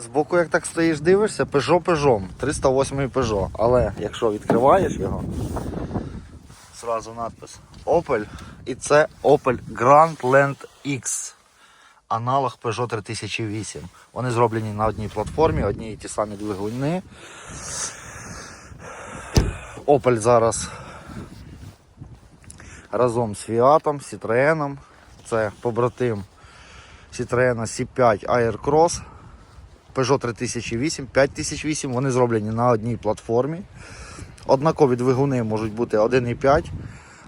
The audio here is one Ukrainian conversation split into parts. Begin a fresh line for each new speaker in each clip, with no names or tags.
Збоку, як так стоїш, дивишся, Peugeot Peugeot, 308 Peugeot. Але якщо відкриваєш його, зразу надпис Opel. І це Opel Grandland X. Аналог Peugeot 3008. Вони зроблені на одній платформі, одні і ті самі двигуни. Opel зараз разом з Fiat, Citroën. Це побратим Citroën C5 Aircross. Peugeot 3008, 5008, вони зроблені на одній платформі. Однакові двигуни можуть бути 1,5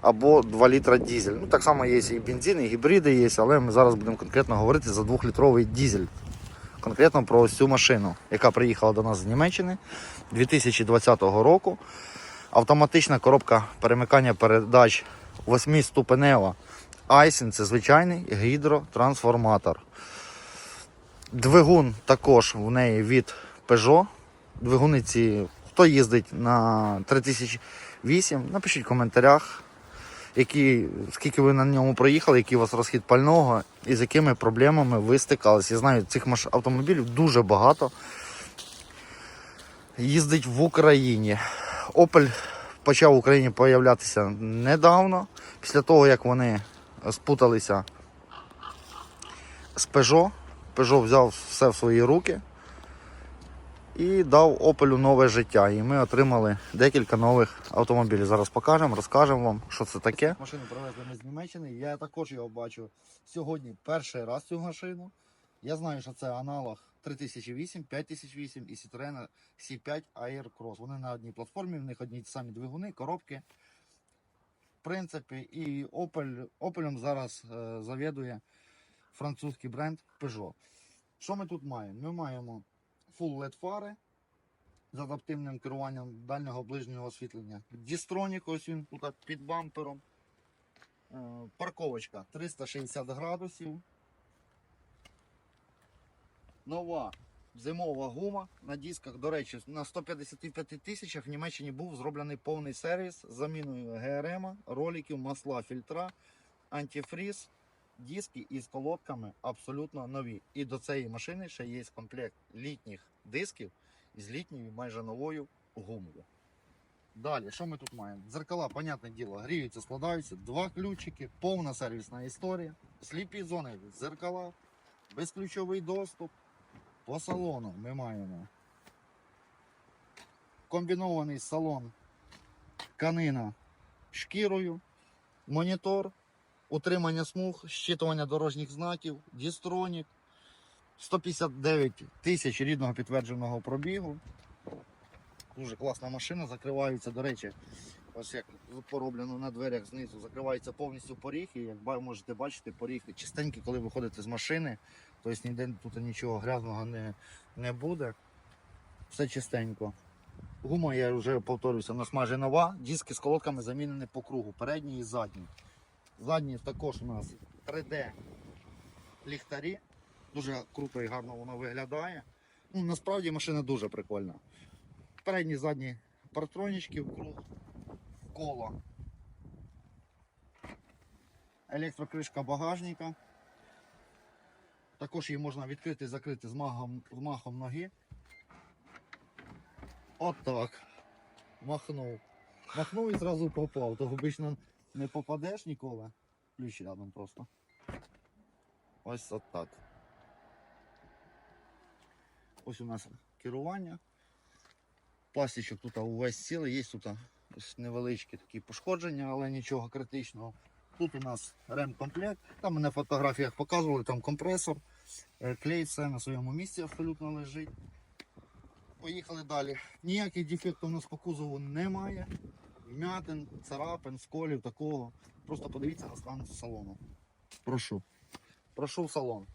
або 2 літра дізель. Ну, так само є і бензин, і гібриди є, але ми зараз будемо конкретно говорити за 2-літровий дізель. Конкретно про цю машину, яка приїхала до нас з Німеччини 2020 року. Автоматична коробка перемикання передач 8-ступенева. Айсін це звичайний гідротрансформатор. Двигун також в неї від Peugeot. Двигуни ці, хто їздить на 3008, напишіть в коментарях, які, скільки ви на ньому проїхали, який у вас розхід пального і з якими проблемами ви стикалися. Я знаю, цих автомобілів дуже багато. Їздить в Україні. Opel почав в Україні появлятися недавно, після того, як вони спуталися з Peugeot. Peugeot взяв все в свої руки і дав Opel нове життя. І ми отримали декілька нових автомобілів. Зараз покажемо, розкажемо вам, що це таке. Машину привезли з Німеччини. Я також його бачу сьогодні перший раз цю машину. Я знаю, що це аналог 3008, 5008 і Citroen C5 Aircross. Вони на одній платформі, в них одні самі двигуни, коробки. В принципі, і Opel, Opel зараз е, завідує французький бренд Peugeot. Що ми тут маємо? Ми маємо Full LED фари з адаптивним керуванням дальнього ближнього освітлення. Дістронік, ось він тут під бампером. Е, Парковочка 360 градусів. Нова зимова гума на дисках. До речі, на 155 тисячах в Німеччині був зроблений повний сервіс з заміною ГРМ, роликів, масла, фільтра, антифріз, диски із колодками абсолютно нові. І до цієї машини ще є комплект літніх дисків із літньою майже новою гумою. Далі, що ми тут маємо? Дзеркала, понятне діло, гріються, складаються, два ключики, повна сервісна історія, сліпі зони, дзеркала, безключовий доступ. По салону ми маємо комбінований салон тканина шкірою, монітор, утримання смуг, щитування дорожніх знаків, дістронік, 159 тисяч рідного підтвердженого пробігу. Дуже класна машина, закриваються, до речі, ось як пороблено на дверях знизу, закривається повністю поріг, і як можете бачити, поріг чистенький, коли виходите з машини, тобто ніде тут нічого грязного не, не буде. Все чистенько. Гума, я вже повторюся, у нас майже нова. Диски з колодками замінені по кругу, передні і задні. Задні також у нас 3D ліхтарі. Дуже круто і гарно воно виглядає. Ну, насправді машина дуже прикольна. Передні задні партронічки в круг, коло. Електрокришка багажника. Також її можна відкрити і закрити з махом, з махом ноги. От так. Махнув. Махнув і зразу попав. То обично не попадеш ніколи. Ключ рядом просто. Ось от так. Ось у нас керування. Пластичок тут увесь цілий, є тут невеличкі такі пошкодження, але нічого критичного. Тут у нас ремкомплект. Там мене в фотографіях показували, там компресор, е, клей, все на своєму місці абсолютно лежить. Поїхали далі. Ніяких дефектів у нас по кузову немає. Вмятин, царапин, сколів, такого. Просто подивіться на стан салону. Прошу. Прошу в салон.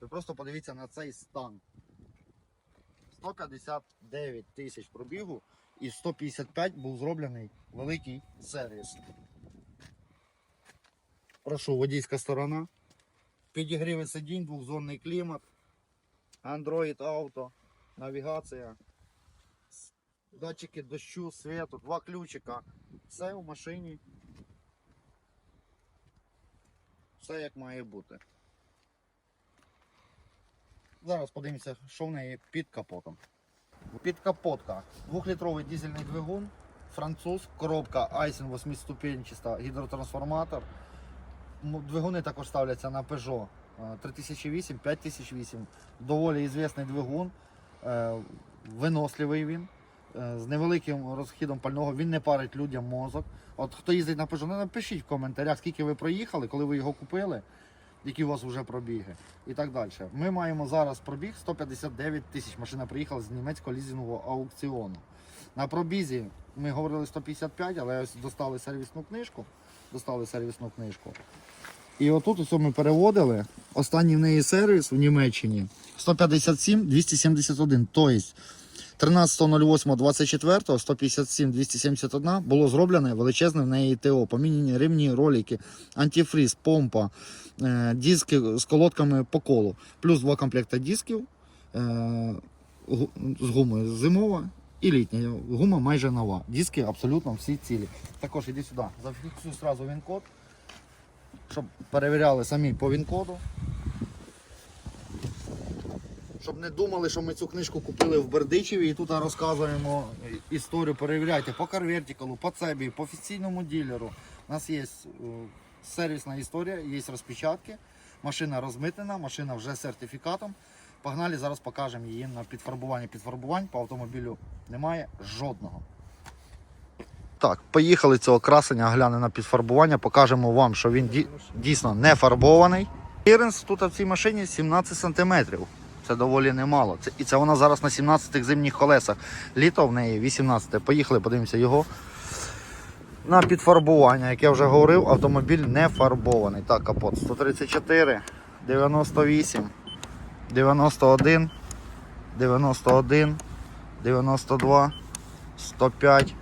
Ви просто подивіться на цей стан. 159 тисяч пробігу і 155 був зроблений великий сервіс. Прошу, водійська сторона. Підігріви сидінь, двохзонний клімат, Android Auto, навігація, датчики дощу, світу, два ключика. Все в машині. Все як має бути. Зараз подивимося, що в неї під капотом. Під капотка. Двохлітровий дизельний двигун, француз, коробка Айсен 8-ступенчаста, гідротрансформатор. Двигуни також ставляться на Peugeot е, 3008, 5008. Доволі ізвісний двигун, е, виносливий він. Е, З невеликим розхідом пального він не парить людям мозок. От хто їздить на Peugeot, напишіть в коментарях, скільки ви проїхали, коли ви його купили, які у вас вже пробіги і так далі. Ми маємо зараз пробіг 159 тисяч. Машина приїхала з німецького лізингового аукціону. На пробізі ми говорили 155, але ось достали сервісну книжку. Достали сервісну книжку. І отут ось ми переводили. Останній в неї сервіс в Німеччині 157 271. Тобто 13.08.24 157 271 було зроблене величезне в неї ТО. Поміняні ремні, ролики, антифриз, помпа, е, диски з колодками по колу. Плюс два комплекти дисків е, з гумою зимова і літня. Гума майже нова. Диски абсолютно всі цілі. Також іди сюди. Зафіксую одразу він-код, щоб перевіряли самі по він-коду. Щоб не думали, що ми цю книжку купили в Бердичеві і тут розказуємо історію. Перевіряйте по карвертикалу, по цебі, по офіційному ділеру. У нас є е, сервісна історія, є розпечатки. Машина розмитнена, машина вже з сертифікатом. Погнали, зараз покажемо її на підфарбування. Підфарбувань по автомобілю немає жодного. Так, поїхали цього красення, гляне на підфарбування, покажемо вам, що він дійсно не фарбований. Кліренс тут в цій машині 17 см. Це доволі немало. Це, і це вона зараз на 17 зимніх колесах. Літо в неї 18. Поїхали, подивимося його. На підфарбування, як я вже говорив, автомобіль не фарбований. Так, капот 134, 98, 91, 91, 92, 105,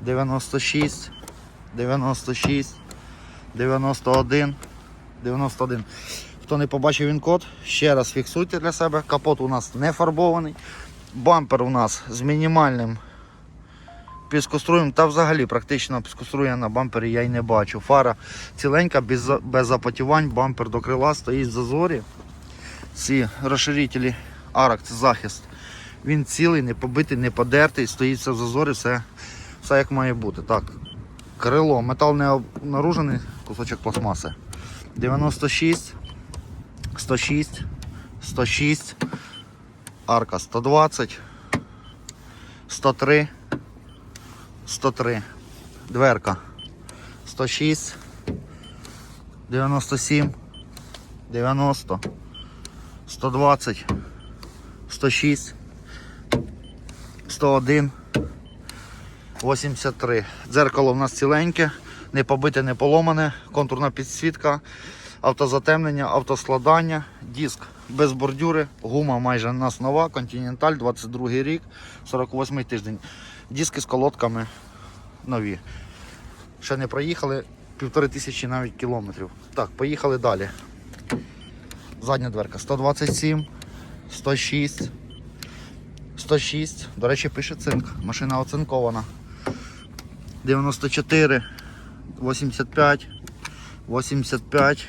96, 96, 91, 91. Хто не побачив він код, ще раз фіксуйте для себе. Капот у нас не фарбований. Бампер у нас з мінімальним піскоструєм та взагалі практично піскоструя на бампері я й не бачу. Фара ціленька, без, без запотівань, бампер до крила стоїть в зазорі. Ці розширителі арок, це захист. Він цілий, не побитий, не подертий, стоїть все в зазорі, все, все як має бути. Так, крило, метал не обнаружений, кусочок пластмаси. 96, 106, 106, арка 120, 103, 103, дверка 106, 97, 90, 120, 106, 101, 83. Дзеркало в нас ціленьке, не побите, не поломане, контурна підсвітка, автозатемнення, автоскладання, диск без бордюри, гума майже у нас нова, Continental, 22 рік, 48 тиждень. Диски з колодками нові. Ще не проїхали півтори тисячі навіть кілометрів. Так, поїхали далі. Задня дверка 127, 106, 106. До речі, пише цинк. Машина оцинкована. 94, 85, 85,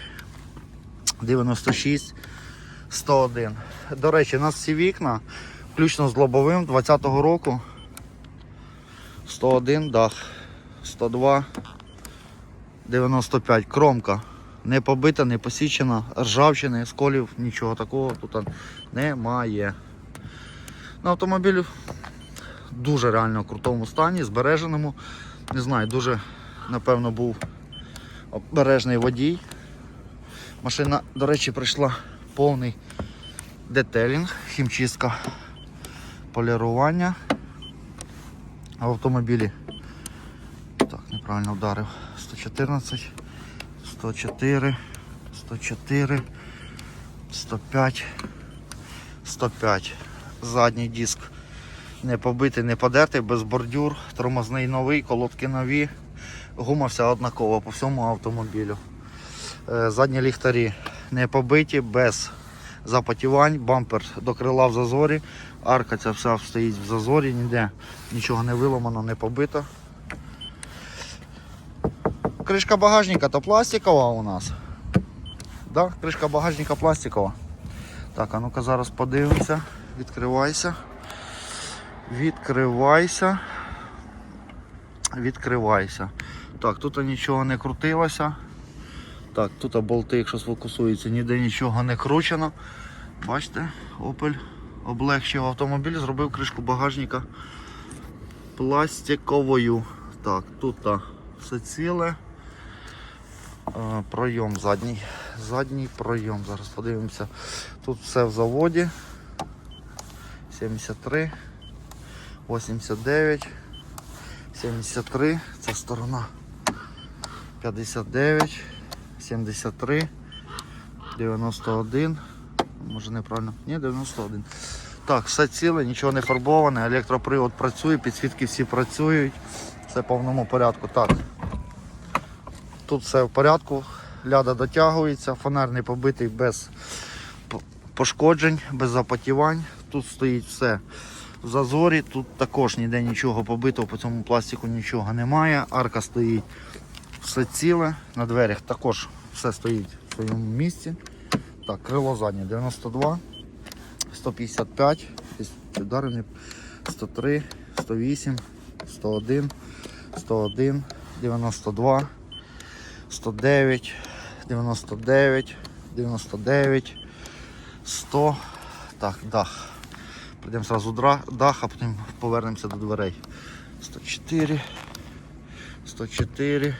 96, 101. До речі, у нас всі вікна, включно з лобовим 20-го року. 101 дах, 102, 95. Кромка. Не побита, не посічена, ржавчини, сколів, нічого такого тут немає. На автомобілі в дуже реально крутому стані, збереженому. Не знаю, дуже, напевно, був обережний водій. Машина, до речі, пройшла повний детелінг, хімчистка, полірування. В автомобілі так, неправильно вдарив. 114, 104, 104, 105, 105. Задній диск не побитий, не подертий, без бордюр, тормозний новий, колодки нові. Гума вся однакова по всьому автомобілю. Е, Задні ліхтарі не побиті, без запотівань, бампер до крила в зазорі, арка ця вся стоїть в зазорі, ніде нічого не виламано, не побито. Кришка багажника то пластикова у нас. Да? Кришка багажника пластикова. Так, а ну-ка зараз подивимося. Відкривайся. Відкривайся. Відкривайся. Так, тут нічого не крутилося. Так, тут болти, якщо сфокусується, ніде нічого не кручено. Бачите, Opel облегчив автомобіль, зробив кришку багажника пластиковою. Так, тут все ціле. Пройом задній. Задній пройом. Зараз подивимося. Тут все в заводі. 73, 89, 73, це сторона 59, 73, 91. Може неправильно? Ні, 91. Так, все ціле, нічого не фарбоване, електропривод працює, підсвітки всі працюють. Все в повному порядку. Так. Тут все в порядку, ляда дотягується, фонар не побитий без пошкоджень, без запотівань. Тут стоїть все в зазорі, тут також ніде нічого побитого, по цьому пластику нічого немає. Арка стоїть все ціле, на дверях також все стоїть в своєму місці. Так, крило заднє 92, 155, десь удари не 103, 108, 101, 101, 92, 109, 99, 99, 100. Так, дах. Прийдемо зразу дах, а потім повернемося до дверей. 104, 104,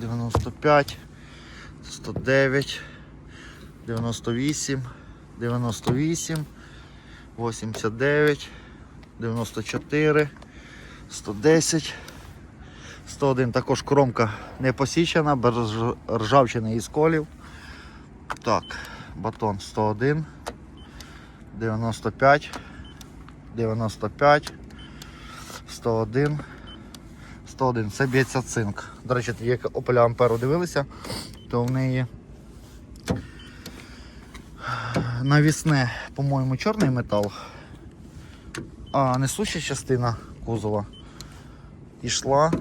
95, 109, 98, 98, 89, 94, 110, 101. Також кромка не посічена, без ржавчини і сколів. Так, батон 101, 95, 95, 101, 101. Це б'ється цинк. До речі, як Opel Амперу дивилися, то в неї навісне, по-моєму, чорний метал, а несуща частина кузова йшла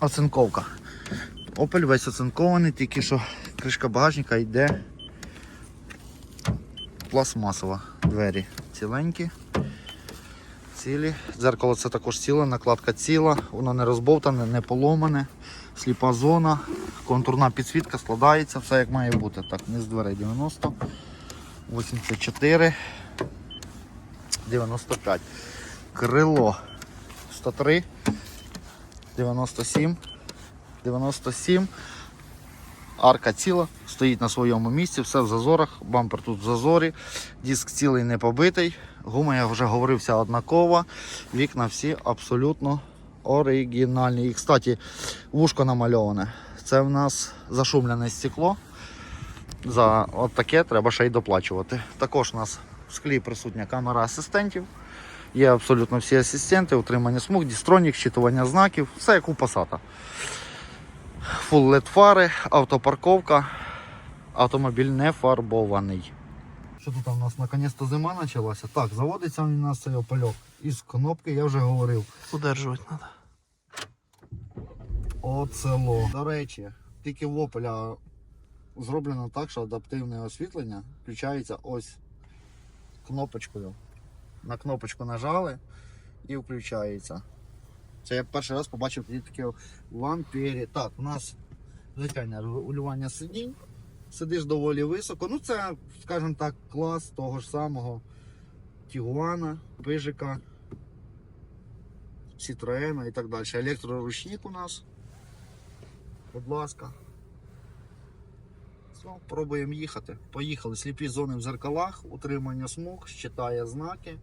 оцинковка. Opel весь оцинкований, тільки що кришка багажника йде пластмасова. Двері ціленькі. Цілі. Дзеркало це також ціле, накладка ціла, воно не розбовтане, не поломане, сліпа зона, контурна підсвітка складається, все як має бути. Так, низ дверей 90, 84, 95. Крило 103, 97, 97. Арка ціла, стоїть на своєму місці, все в зазорах, бампер тут в зазорі, диск цілий не побитий, гума, я вже говорив, вся однакова, вікна всі абсолютно оригінальні. І, кстати, вушко намальоване. Це в нас зашумлене стекло. За от таке треба ще й доплачувати. Також у нас в склі присутня камера асистентів. Є абсолютно всі асистенти, утримання смуг, дістронік, щитування знаків, все як у. Full LED фари, автопарковка, автомобіль не фарбований. Що тут у нас наконець-то зима почалася? Так, заводиться у нас цей опальок із кнопки, я вже говорив.
Удержувати треба.
Оцело. До речі, тільки в Opel зроблено так, що адаптивне освітлення включається ось кнопочкою. На кнопочку нажали і включається. Це я перший раз побачив тоді таке в ампері. Так, у нас звичайне регулювання сидінь. Сидиш доволі високо. Ну це, скажімо так, клас того ж самого Тігуана, Пижика, Citroena і так далі. Електроручник у нас. Будь ласка. Все, пробуємо їхати. Поїхали. Сліпі зони в зеркалах, утримання смуг, щитає знаки.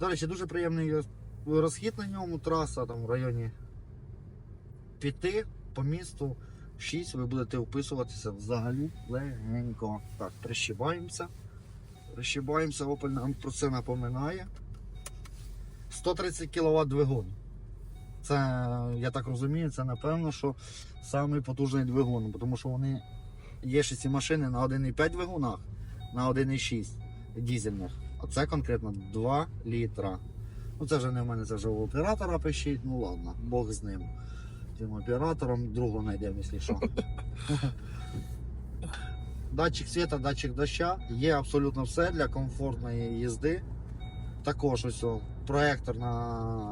Речі, дуже приємний розхід на ньому. Траса там в районі 5 по місту 6 ви будете вписуватися взагалі легенько. Так, прищибаємося. Прищибаємося, Opel нам про це напоминає. 130 кВт двигун. Це, я так розумію, це напевно, що самий потужний двигун, тому що вони є ще ці машини на 1,5 двигунах, на 1,6 дізельних. А це конкретно 2 літра. Ну це вже не в мене, це вже у оператора пишіть. Ну ладно, Бог з ним. Тим оператором другого знайдемо, якщо що. датчик світа, датчик доща, є абсолютно все для комфортної їзди. Також ось проектор на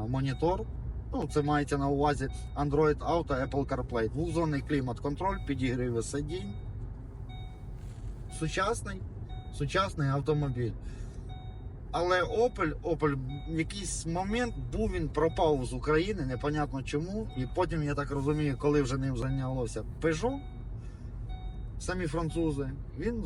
монітор. Ну, це мається на увазі Android Auto, Apple CarPlay, двохзонний клімат-контроль, підігріви сидінь. Сучасний, сучасний автомобіль. Але Opel, Opel в якийсь момент був він пропав з України, непонятно чому. І потім, я так розумію, коли вже ним зайнялося Peugeot, самі французи, він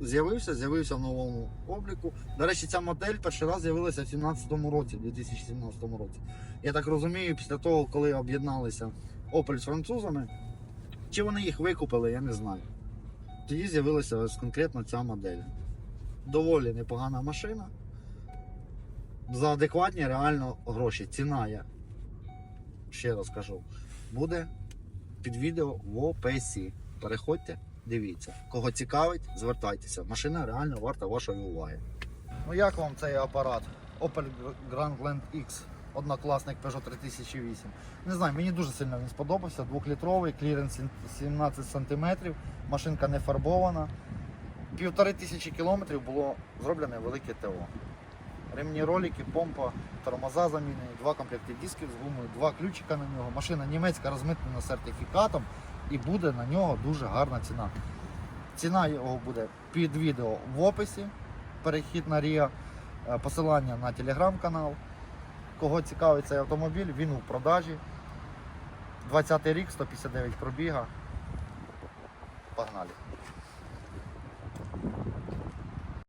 з'явився, з'явився в новому обліку. До речі, ця модель перший раз з'явилася в 2017 році, 2017 році. Я так розумію, після того, коли об'єдналися Opel з французами, чи вони їх викупили, я не знаю. Тоді з'явилася конкретно ця модель. Доволі непогана машина. За адекватні реально гроші. Ціна, я ще раз кажу, буде під відео в описі. Переходьте, дивіться. Кого цікавить, звертайтеся. Машина реально варта вашої уваги. Ну як вам цей апарат? Opel Grandland X, однокласник Peugeot 3008. Не знаю, мені дуже сильно він сподобався. Двохлітровий, кліренс 17 см, машинка не фарбована. Півтори тисячі кілометрів було зроблене велике ТО. Ремні ролики, помпа, тормоза замінені, два комплекти дисків з гумою, два ключика на нього. Машина німецька розмитнена сертифікатом і буде на нього дуже гарна ціна. Ціна його буде під відео в описі. Перехід на Ріа, е, посилання на телеграм-канал. Кого цікавить цей автомобіль, він у продажі. 20 рік, 159 пробіга. Погнали.